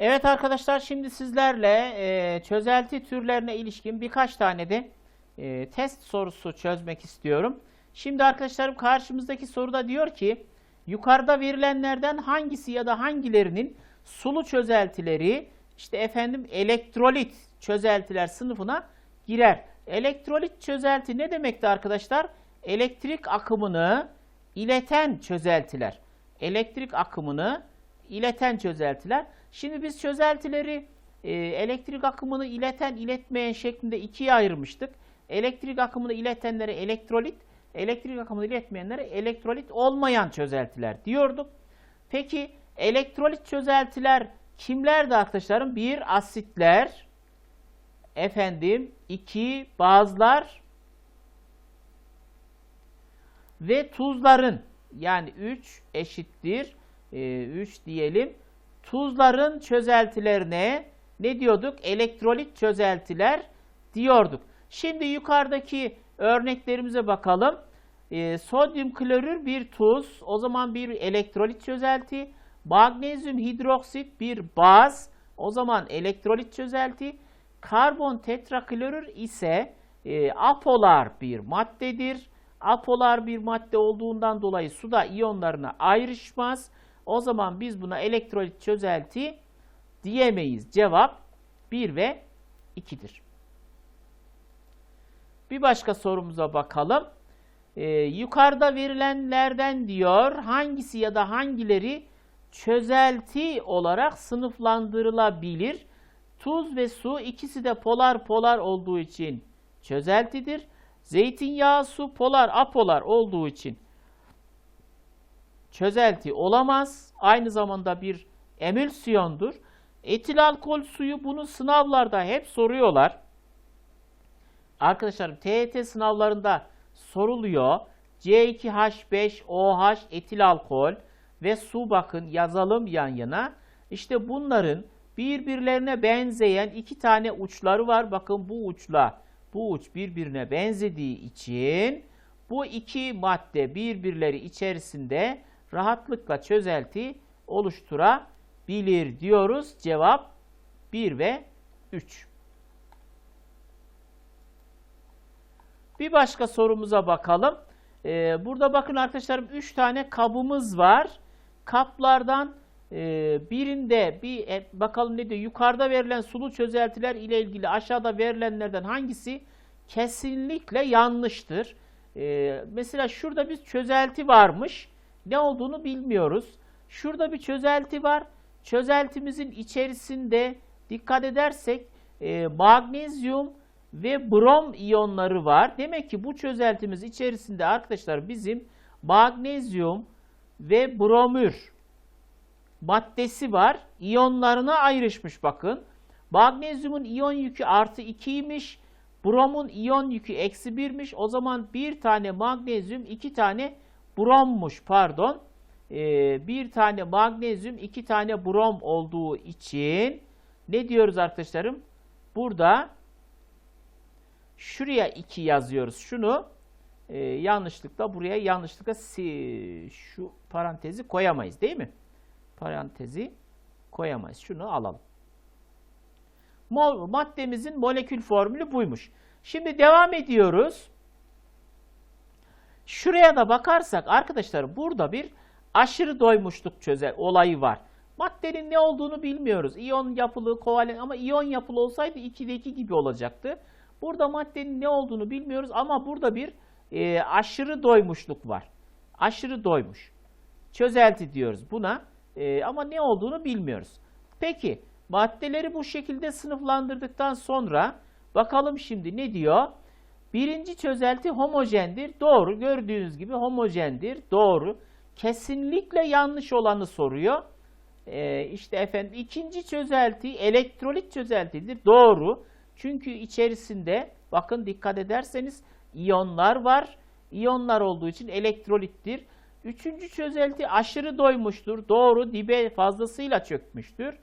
Evet arkadaşlar şimdi sizlerle e, çözelti türlerine ilişkin birkaç tane de e, test sorusu çözmek istiyorum. Şimdi arkadaşlarım karşımızdaki soruda diyor ki yukarıda verilenlerden hangisi ya da hangilerinin sulu çözeltileri işte efendim elektrolit çözeltiler sınıfına girer. Elektrolit çözelti ne demekti arkadaşlar? Elektrik akımını ileten çözeltiler. Elektrik akımını ileten çözeltiler. Şimdi biz çözeltileri e, elektrik akımını ileten, iletmeyen şeklinde ikiye ayırmıştık. Elektrik akımını iletenlere elektrolit, elektrik akımını iletmeyenlere elektrolit olmayan çözeltiler diyorduk. Peki elektrolit çözeltiler kimlerdi arkadaşlarım? Bir asitler, efendim, iki bazlar ve tuzların yani 3 eşittir 3 diyelim. Tuzların çözeltilerine ne diyorduk? Elektrolit çözeltiler diyorduk. Şimdi yukarıdaki örneklerimize bakalım. E, sodyum klorür bir tuz. O zaman bir elektrolit çözelti. Magnezyum hidroksit bir baz. O zaman elektrolit çözelti. Karbon tetraklorür ise e, apolar bir maddedir. Apolar bir madde olduğundan dolayı suda iyonlarına ayrışmaz. O zaman biz buna elektrolit çözelti diyemeyiz. Cevap 1 ve 2'dir. Bir başka sorumuza bakalım. Ee, yukarıda verilenlerden diyor hangisi ya da hangileri çözelti olarak sınıflandırılabilir? Tuz ve su ikisi de polar polar olduğu için çözeltidir. Zeytinyağı, su polar apolar olduğu için çözelti olamaz. Aynı zamanda bir emülsiyondur. Etil alkol suyu bunu sınavlarda hep soruyorlar. Arkadaşlarım TET sınavlarında soruluyor. C2H5OH etil alkol ve su bakın yazalım yan yana. İşte bunların birbirlerine benzeyen iki tane uçları var. Bakın bu uçla bu uç birbirine benzediği için bu iki madde birbirleri içerisinde rahatlıkla çözelti oluşturabilir diyoruz. Cevap 1 ve 3. Bir başka sorumuza bakalım. Ee, burada bakın arkadaşlarım 3 tane kabımız var. Kaplardan e, birinde bir e, bakalım ne diyor? Yukarıda verilen sulu çözeltiler ile ilgili aşağıda verilenlerden hangisi kesinlikle yanlıştır? Ee, mesela şurada bir çözelti varmış. Ne olduğunu bilmiyoruz. Şurada bir çözelti var. Çözeltimizin içerisinde dikkat edersek e, magnezyum ve brom iyonları var. Demek ki bu çözeltimiz içerisinde arkadaşlar bizim magnezyum ve bromür maddesi var. İyonlarına ayrışmış bakın. Magnezyumun iyon yükü artı 2'ymiş. Bromun iyon yükü eksi 1'miş. O zaman bir tane magnezyum, iki tane brommuş pardon. Ee, bir tane magnezyum, iki tane brom olduğu için ne diyoruz arkadaşlarım? Burada şuraya 2 yazıyoruz. Şunu e, yanlışlıkla buraya yanlışlıkla si, şu parantezi koyamayız değil mi? Parantezi koyamayız. Şunu alalım. Mol, maddemizin molekül formülü buymuş. Şimdi devam ediyoruz. Şuraya da bakarsak arkadaşlar burada bir aşırı doymuşluk çözer olayı var. Maddenin ne olduğunu bilmiyoruz. İyon yapılı, kovalen ama iyon yapılı olsaydı 2'de 2 gibi olacaktı. Burada maddenin ne olduğunu bilmiyoruz ama burada bir e, aşırı doymuşluk var. Aşırı doymuş. Çözelti diyoruz buna e, ama ne olduğunu bilmiyoruz. Peki maddeleri bu şekilde sınıflandırdıktan sonra bakalım şimdi ne diyor? Birinci çözelti homojendir. Doğru. Gördüğünüz gibi homojendir. Doğru. Kesinlikle yanlış olanı soruyor. Ee, işte efendim ikinci çözelti elektrolit çözeltidir. Doğru. Çünkü içerisinde bakın dikkat ederseniz iyonlar var. İyonlar olduğu için elektrolittir. Üçüncü çözelti aşırı doymuştur. Doğru. Dibe fazlasıyla çökmüştür.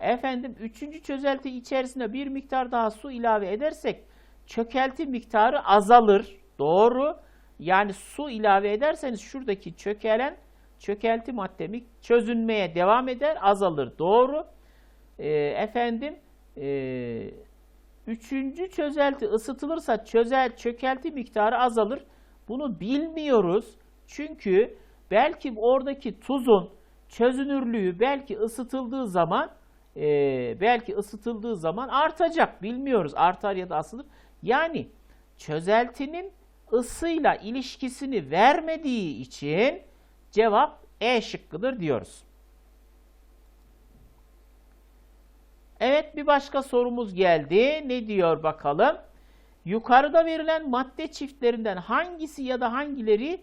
Efendim üçüncü çözelti içerisine bir miktar daha su ilave edersek çökelti miktarı azalır. Doğru. Yani su ilave ederseniz şuradaki çökelen çökelti maddemi çözünmeye devam eder, azalır. Doğru. e, efendim e, üçüncü çözelti ısıtılırsa çözel çökelti miktarı azalır. Bunu bilmiyoruz. Çünkü belki oradaki tuzun çözünürlüğü belki ısıtıldığı zaman e, belki ısıtıldığı zaman artacak. Bilmiyoruz. Artar ya da asılır. Yani çözeltinin ısıyla ilişkisini vermediği için cevap E şıkkıdır diyoruz. Evet bir başka sorumuz geldi. Ne diyor bakalım? Yukarıda verilen madde çiftlerinden hangisi ya da hangileri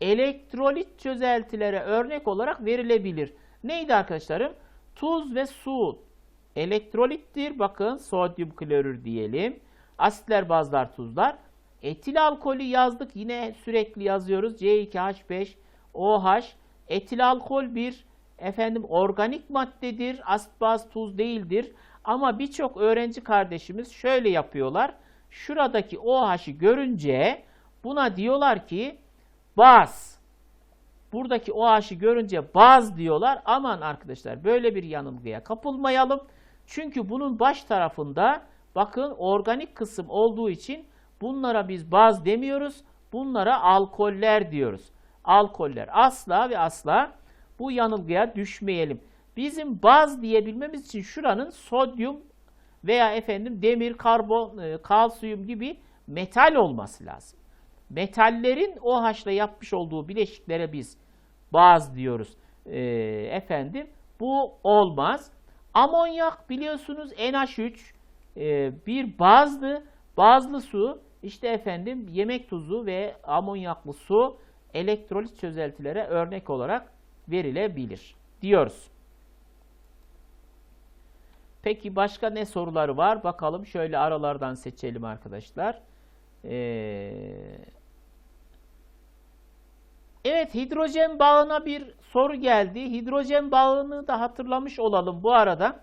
elektrolit çözeltilere örnek olarak verilebilir? Neydi arkadaşlarım? Tuz ve su elektrolittir. Bakın sodyum klorür diyelim. Asitler, bazlar, tuzlar. Etil alkolü yazdık. Yine sürekli yazıyoruz. C2H5OH. Etil alkol bir efendim organik maddedir. Asit, baz, tuz değildir. Ama birçok öğrenci kardeşimiz şöyle yapıyorlar. Şuradaki OH'ı görünce buna diyorlar ki baz. Buradaki OH'ı görünce baz diyorlar. Aman arkadaşlar böyle bir yanılgıya kapılmayalım. Çünkü bunun baş tarafında bakın organik kısım olduğu için bunlara biz baz demiyoruz. Bunlara alkoller diyoruz. Alkoller. Asla ve asla bu yanılgıya düşmeyelim. Bizim baz diyebilmemiz için şuranın sodyum veya efendim demir, karbon, e, kalsiyum gibi metal olması lazım. Metallerin OH'la yapmış olduğu bileşiklere biz baz diyoruz. E, efendim bu olmaz. Amonyak biliyorsunuz NH3 e, bir bazlı, bazlı su işte efendim yemek tuzu ve amonyaklı su elektrolit çözeltilere örnek olarak verilebilir diyoruz. Peki başka ne soruları var? Bakalım şöyle aralardan seçelim arkadaşlar. Ee, evet hidrojen bağına bir soru geldi. Hidrojen bağını da hatırlamış olalım bu arada.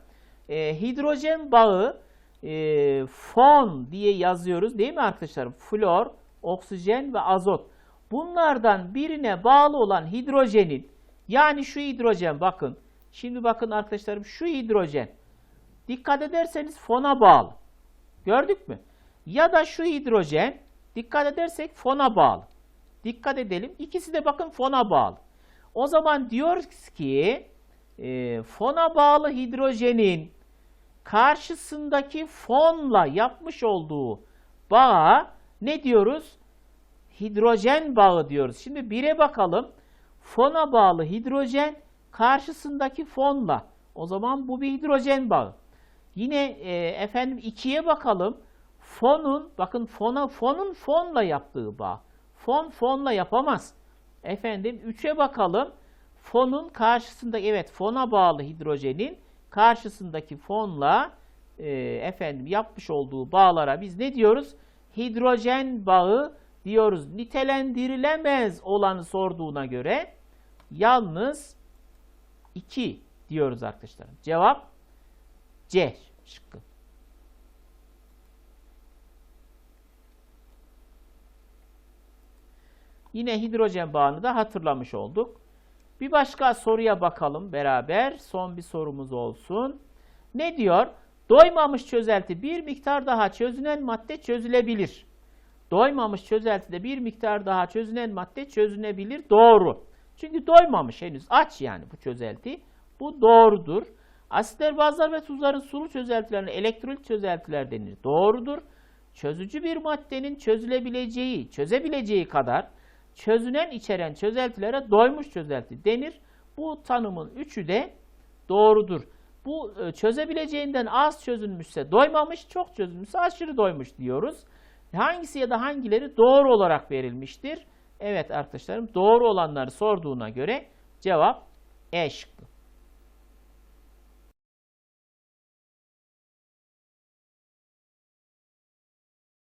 Ee, hidrojen bağı e, fon diye yazıyoruz değil mi arkadaşlar? Flor, oksijen ve azot. Bunlardan birine bağlı olan hidrojenin yani şu hidrojen bakın. Şimdi bakın arkadaşlarım şu hidrojen Dikkat ederseniz fona bağlı. Gördük mü? Ya da şu hidrojen dikkat edersek fona bağlı. Dikkat edelim. İkisi de bakın fona bağlı. O zaman diyoruz ki e, fona bağlı hidrojenin karşısındaki fonla yapmış olduğu bağa ne diyoruz? Hidrojen bağı diyoruz. Şimdi bire bakalım. Fona bağlı hidrojen karşısındaki fonla. O zaman bu bir hidrojen bağı. Yine e, efendim ikiye bakalım. Fonun, bakın fona, fonun fonla yaptığı bağ. Fon fonla yapamaz. Efendim üçe bakalım. Fonun karşısında, evet fona bağlı hidrojenin karşısındaki fonla e, efendim yapmış olduğu bağlara biz ne diyoruz? Hidrojen bağı diyoruz. Nitelendirilemez olanı sorduğuna göre yalnız 2 diyoruz arkadaşlar. Cevap C şıkkı. Yine hidrojen bağını da hatırlamış olduk. Bir başka soruya bakalım beraber. Son bir sorumuz olsun. Ne diyor? Doymamış çözelti bir miktar daha çözünen madde çözülebilir. Doymamış çözeltide bir miktar daha çözünen madde çözünebilir. Doğru. Çünkü doymamış henüz. Aç yani bu çözelti. Bu doğrudur. Asitler, bazlar ve tuzların sulu çözeltilerine elektrolit çözeltiler denir. Doğrudur. Çözücü bir maddenin çözülebileceği, çözebileceği kadar çözünen içeren çözeltilere doymuş çözelti denir. Bu tanımın üçü de doğrudur. Bu e, çözebileceğinden az çözülmüşse doymamış, çok çözülmüşse aşırı doymuş diyoruz. Hangisi ya da hangileri doğru olarak verilmiştir? Evet arkadaşlarım doğru olanları sorduğuna göre cevap E şıkkı.